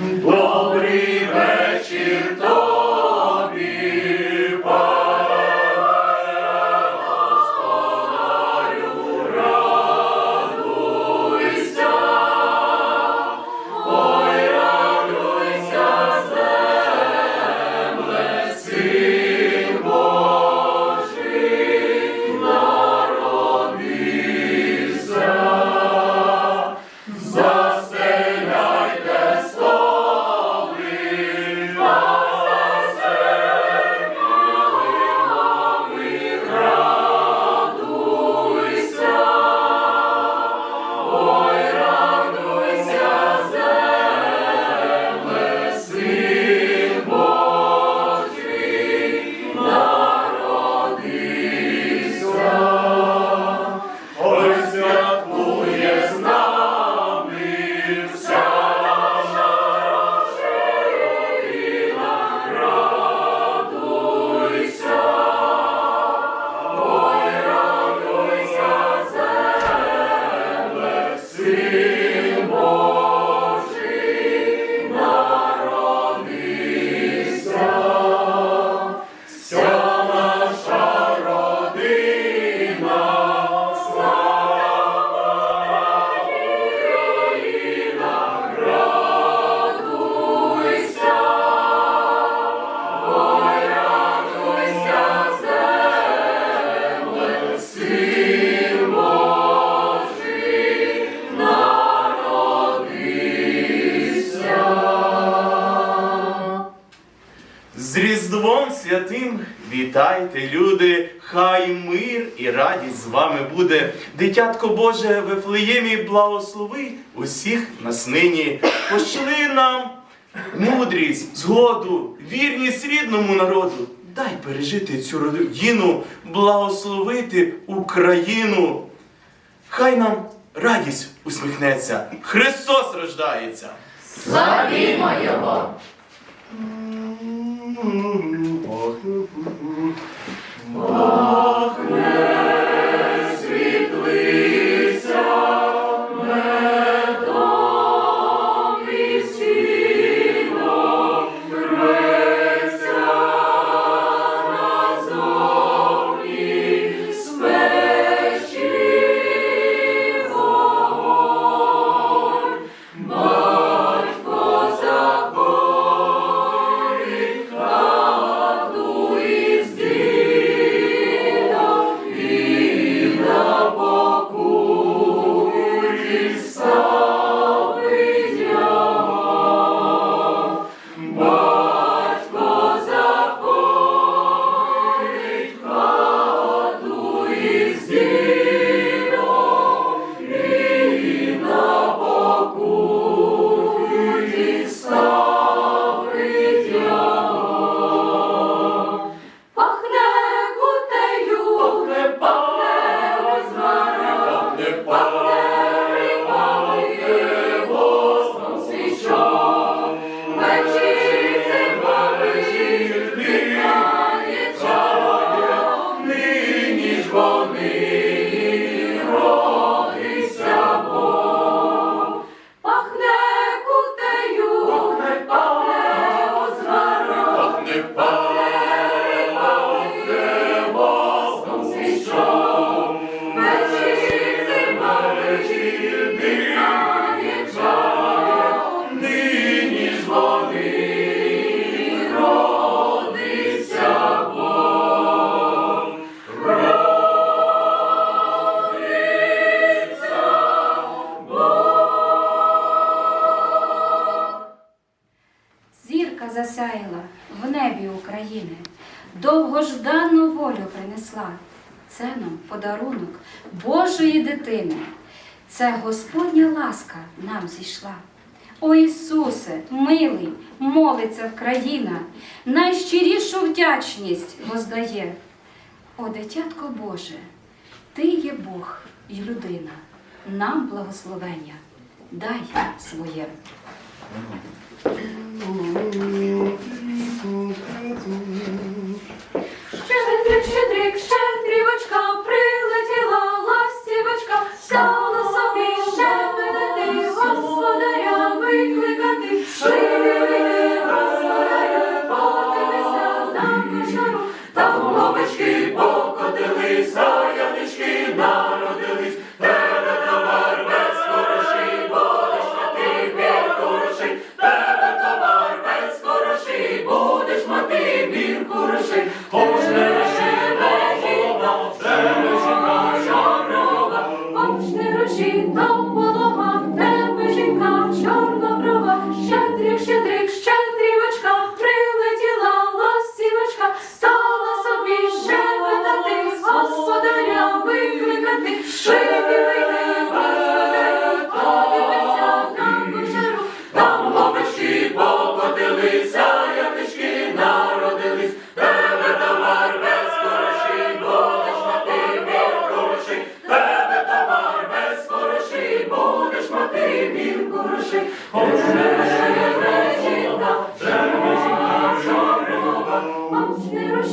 Добрий вечір Різдвом святим вітайте, люди! Хай мир і радість з вами буде. Дитятко Боже, в Ефлеємі благослови усіх нас нині. Пошли нам мудрість, згоду, вірність рідному народу. Дай пережити цю родину, благословити Україну. Хай нам радість усміхнеться. Христос рождається. Славімо Його! Світлиця України, довгождану волю принесла. Це нам подарунок Божої дитини. Це Господня ласка нам зійшла. О Ісусе, милий, молиться Вкраїна, найщирішу вдячність воздає. О, дитятко Боже, Ти є Бог і людина, нам благословення дай своє.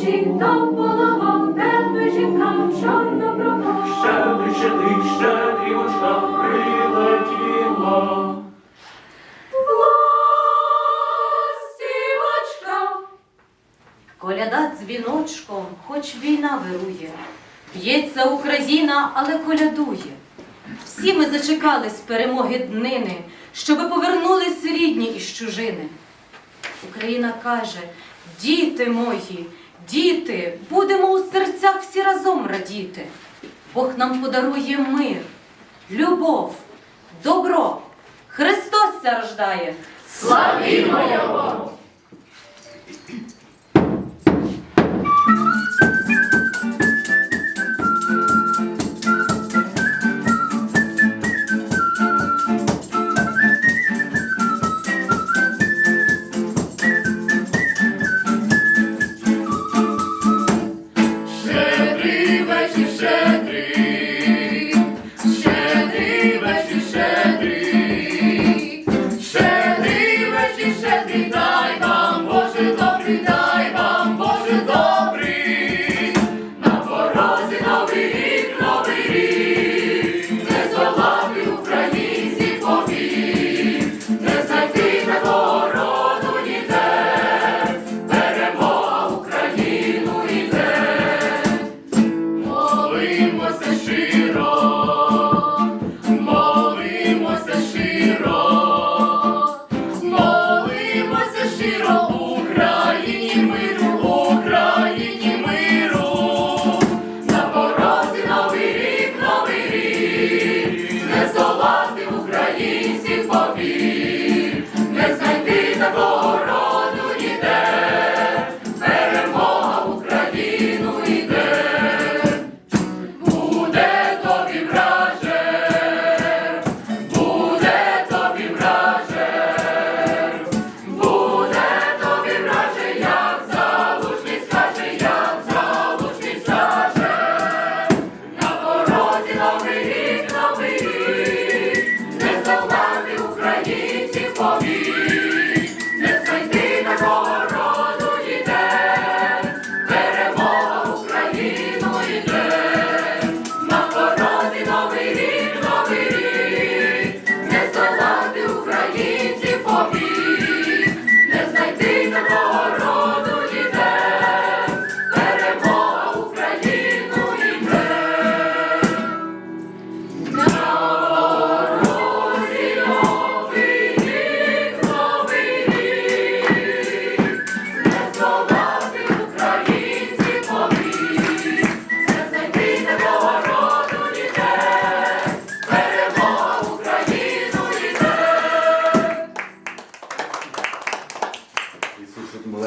Дощі та полова, тебе жінка чорна брова. Щедрий, щедрий, щедрівочка прилетіла. Ластівочка. Коляда дзвіночком, хоч війна вирує. Б'ється Україна, але колядує. Всі ми зачекались перемоги днини, щоби повернулись рідні із чужини. Україна каже: діти мої, діти, будемо у серцях всі разом радіти. Бог нам подарує мир, любов, добро. Христос ся рождає. Славімо його! Щедрий вечір,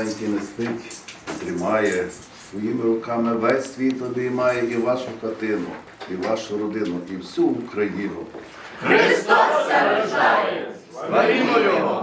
маленький не спить, тримає своїми руками весь світ обіймає і вашу хатину, і вашу родину, і всю Україну. Христос все рожає! Славімо його!